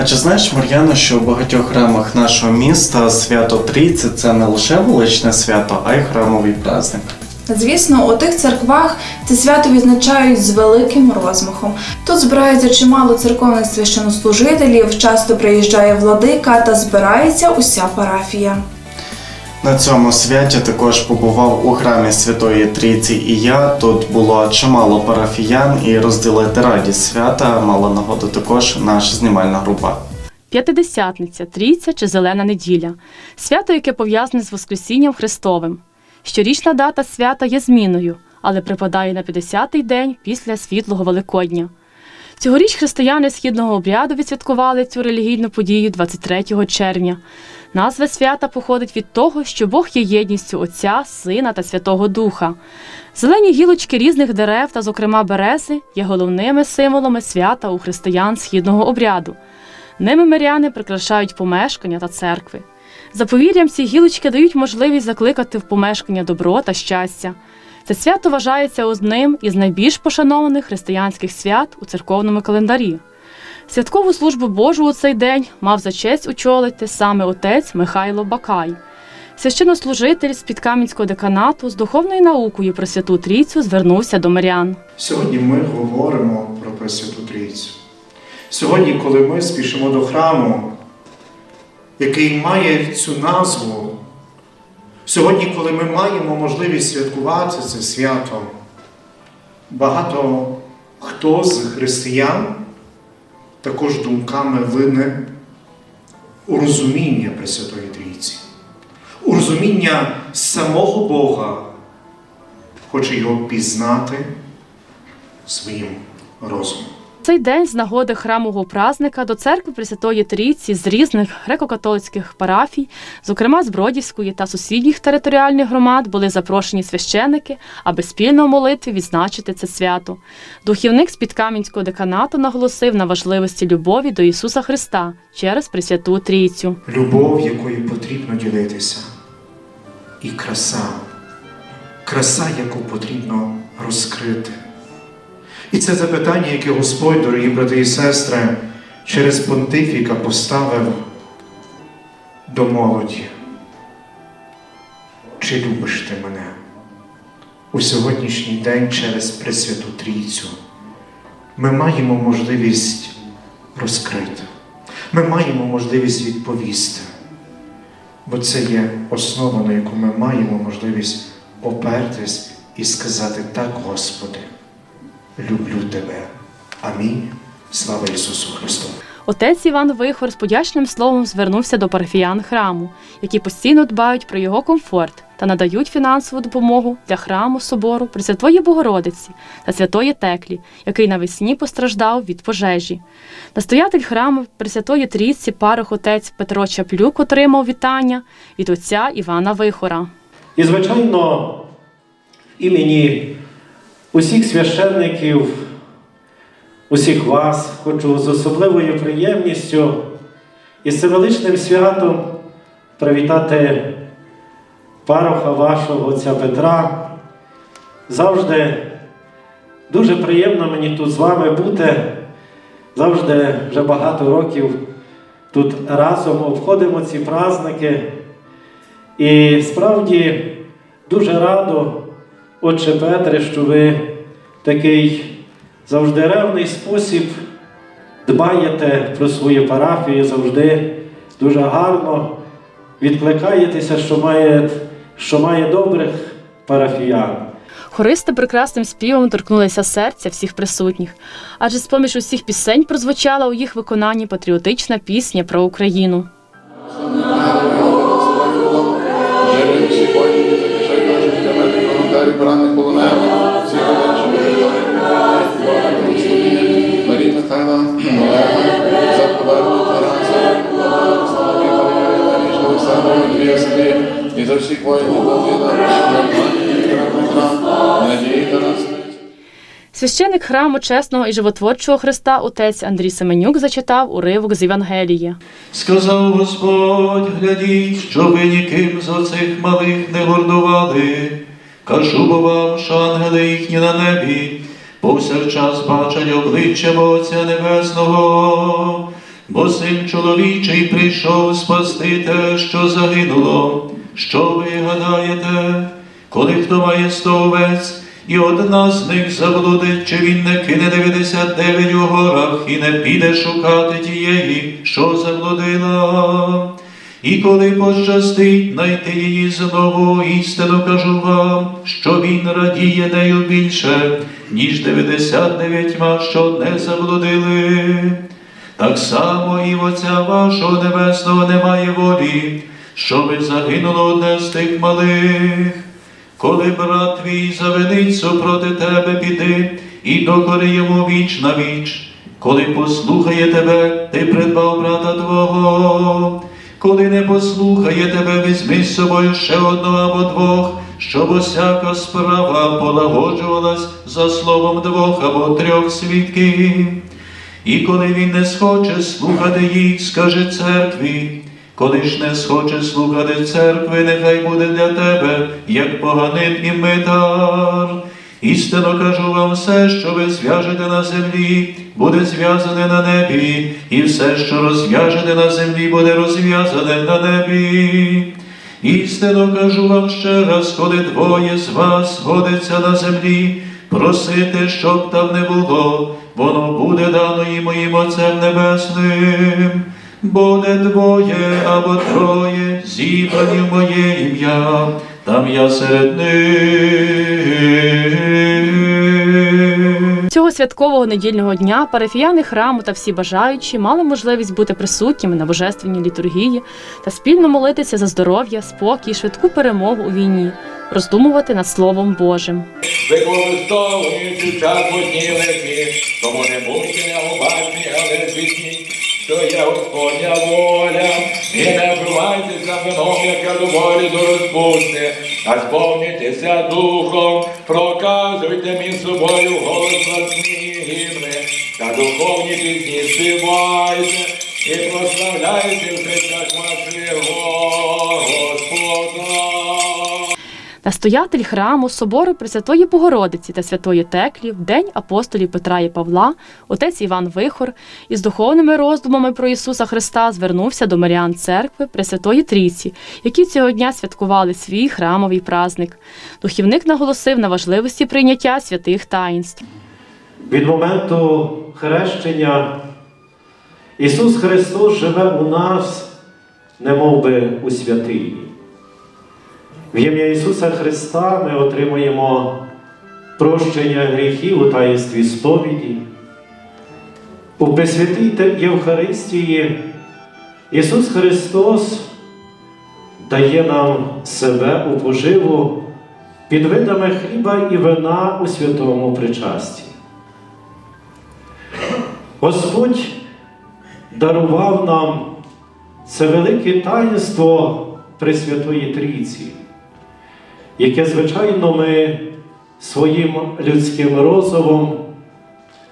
А чи знаєш, Мар'яна, що у багатьох храмах нашого міста свято Трійці це не лише вуличне свято, а й храмовий праздник. Звісно, у тих церквах це свято відзначають з великим розмахом. Тут збирається чимало церковних священнослужителів, часто приїжджає владика та збирається уся парафія. На цьому святі також побував у храмі Святої Трійці і я. Тут було чимало парафіян і розділити радість свята мала нагоду також наша знімальна група. П'ятидесятниця, трійця чи зелена неділя свято, яке пов'язане з Воскресінням Христовим. Щорічна дата свята є зміною, але припадає на 50-й день після світлого Великодня. Цьогоріч християни східного обряду відсвяткували цю релігійну подію 23 червня. Назва свята походить від того, що Бог є єдністю Отця, Сина та Святого Духа. Зелені гілочки різних дерев та, зокрема, берези, є головними символами свята у християн східного обряду. Ними миряни прикрашають помешкання та церкви. За повір'ям, ці гілочки дають можливість закликати в помешкання добро та щастя. Це свято вважається одним із найбільш пошанованих християнських свят у церковному календарі. Святкову службу Божу у цей день мав за честь очолити саме отець Михайло Бакай. Священнослужитель з підкам'янського деканату з духовною наукою про святу трійцю звернувся до мирян. Сьогодні ми говоримо про Пресвяту Трійцю. Сьогодні, коли ми спішимо до храму, який має цю назву, сьогодні, коли ми маємо можливість святкувати це свято, багато хто з християн також думками вине у розуміння Пресвятої Трійці, у розуміння самого Бога, хоче його пізнати своїм розумом. Цей день з нагоди храмового празника до церкви Пресвятої Трійці з різних греко-католицьких парафій, зокрема з Бродівської та сусідніх територіальних громад, були запрошені священики, аби спільно в молитві відзначити це свято. Духівник з підкам'янського деканату наголосив на важливості любові до Ісуса Христа через Пресвяту Трійцю. Любов, якою потрібно ділитися, і краса, краса, яку потрібно розкрити. І це запитання, яке Господь, дорогі брати і сестри, через понтифіка поставив до молоді. Чи любиш ти мене у сьогоднішній день через Пресвяту Трійцю? Ми маємо можливість розкрити. Ми маємо можливість відповісти, бо це є основа, на яку ми маємо можливість опертись і сказати так, Господи, люблю Тебе. Амінь. Слава Ісусу Христу! Отець Іван Вихор з подячним словом звернувся до парафіян храму, які постійно дбають про його комфорт та надають фінансову допомогу для храму собору Пресвятої Богородиці та Святої Теклі, який навесні постраждав від пожежі. Настоятель храму Пресвятої Трійці парох отець Петро Чаплюк отримав вітання від отця Івана Вихора. І, звичайно, імені усіх священників, усіх вас хочу з особливою приємністю і з величним святом привітати пароха вашого отця Петра. Завжди дуже приємно мені тут з вами бути. Завжди вже багато років тут разом обходимо ці праздники. І справді дуже радо, Отче Петре, що ви такий завжди ревний спосіб дбаєте про свою парафію, завжди дуже гарно відкликаєтеся, що має, що має добрих парафіян. Хористи прекрасним співом торкнулися серця всіх присутніх, адже з-поміж усіх пісень прозвучала у їх виконанні патріотична пісня про Україну. Поранених полонених, всі родичі. Марі Михайла, Олега, за повернення Тараса, Славі Марія, Марія, Олександра, Андрія Собі, і за всіх воїнів Петра, Надії Тарас. Священик храму чесного і животворчого Христа отець Андрій Семенюк зачитав уривок з Євангелії. Сказав Господь, глядіть, щоб ви ніким з оцих малих не гордували. Кажу бо вам, що ангели їхні на небі повсякчас бачать обличчя Отця Небесного. бо син чоловічий прийшов спасти те, що загинуло. Що ви гадаєте, коли хто має сто овець, і одна з них заблудить, чи він не кине 99 у горах і не піде шукати тієї, що заблудила? І коли пощастить найти її знову, істину кажу вам, що він радіє нею більше, ніж 99, що не заблудили. Так само і в Отця вашого небесного немає волі, щоби загинуло одне з тих малих. Коли брат твій завинить супроти тебе, піди і докори йому віч на віч. Коли послухає тебе, ти придбав брата твого. Коли не послухає тебе, візьми з собою ще одного або двох, щоб усяка справа полагоджувалась за словом двох або трьох свідків. І коли він не схоче слухати їх, скажи церкві, коли ж не схоче слухати церкви, нехай буде для тебе, як поганин і митар. Істинно кажу вам все, що ви зв'яжете на землі, буде зв'язане на небі, і все, що розв'яжете на землі, буде розв'язане на небі. Істинно кажу вам ще раз, коли двоє з вас годиться на землі, просити, щоб там не було, воно буде дано і моїм Отцем Небесним. Буде двоє або троє, зібрані в моє ім'я, там я серед них. Цього святкового недільного дня парафіяни храму та всі бажаючі мали можливість бути присутніми на божественній літургії та спільно молитися за здоров'я, спокій, швидку перемогу у війні, роздумувати над Словом Божим. Використовуючи час в одній тому не будьте необачні, але звітні, що є Господня воля, і не вбивайтеся вином, яке доволі до розпусти, а сповнітеся духом, проказуйте між собою голос власні та духовні пісні співайте, і прославляйте в Настоятель храму собору Пресвятої Богородиці та Святої Теклі в день апостолів Петра і Павла, отець Іван Вихор із духовними роздумами про Ісуса Христа звернувся до Маріан церкви Пресвятої Трійці, які цього дня святкували свій храмовий праздник. Духівник наголосив на важливості прийняття святих таїнств. Від моменту хрещення Ісус Христос живе у нас, немов би у святині. В ім'я Ісуса Христа ми отримуємо прощення гріхів у таїнстві сповіді. У Пресвятій Євхаристії Ісус Христос дає нам себе у поживу під видами хліба і вина у святому причасті. Господь дарував нам це велике таїнство Пресвятої Трійці, яке, звичайно, ми своїм людським розумом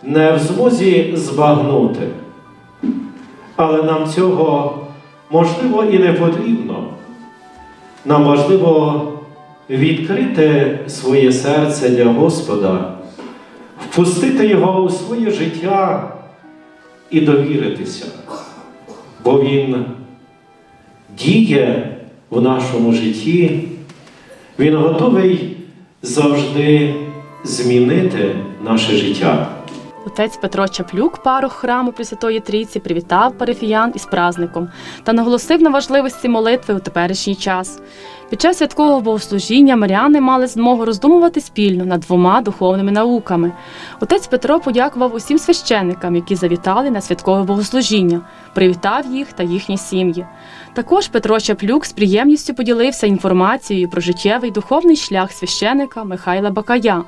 не в змозі збагнути. Але нам цього можливо і не потрібно. Нам важливо відкрити своє серце для Господа, впустити Його у своє життя і довіритися, бо Він діє в нашому житті, Він готовий завжди змінити наше життя. Отець Петро Чаплюк, парох храму Пресвятої Трійці, привітав парафіян із праздником та наголосив на важливості молитви у теперішній час. Під час святкового богослужіння маряни мали змогу роздумувати спільно над двома духовними науками. Отець Петро подякував усім священникам, які завітали на святкове богослужіння, привітав їх та їхні сім'ї. Також Петро Чаплюк з приємністю поділився інформацією про життєвий духовний шлях священика Михайла Бакая.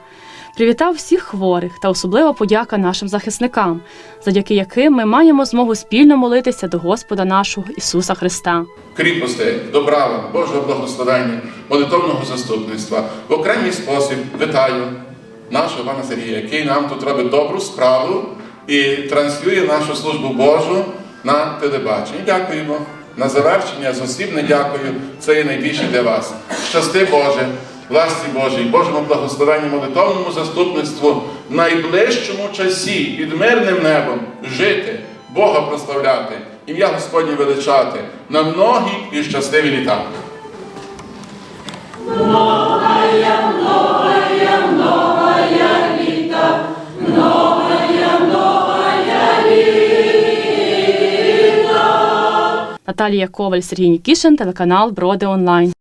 Привітав всіх хворих та особлива подяка нашим захисникам, завдяки яким ми маємо змогу спільно молитися до Господа нашого Ісуса Христа. кріпостей, добра Божого благословення, молитовного заступництва. В окремий спосіб вітаю нашого пана Сергія, який нам тут робить добру справу і транслює нашу службу Божу на телебаченні. Дякуємо. На завершення з осіб не дякую. Це є найбільше для вас. Щасти Боже, власті Божій, Божому благословенні молитовному заступництву в найближчому часі під мирним небом жити, Бога прославляти, ім'я Господнє величати на многі і щасливі літа. Многая, многая, многая літа, многая, многая літа. Наталія Коваль, Сергій Нікішин, телеканал Броди онлайн.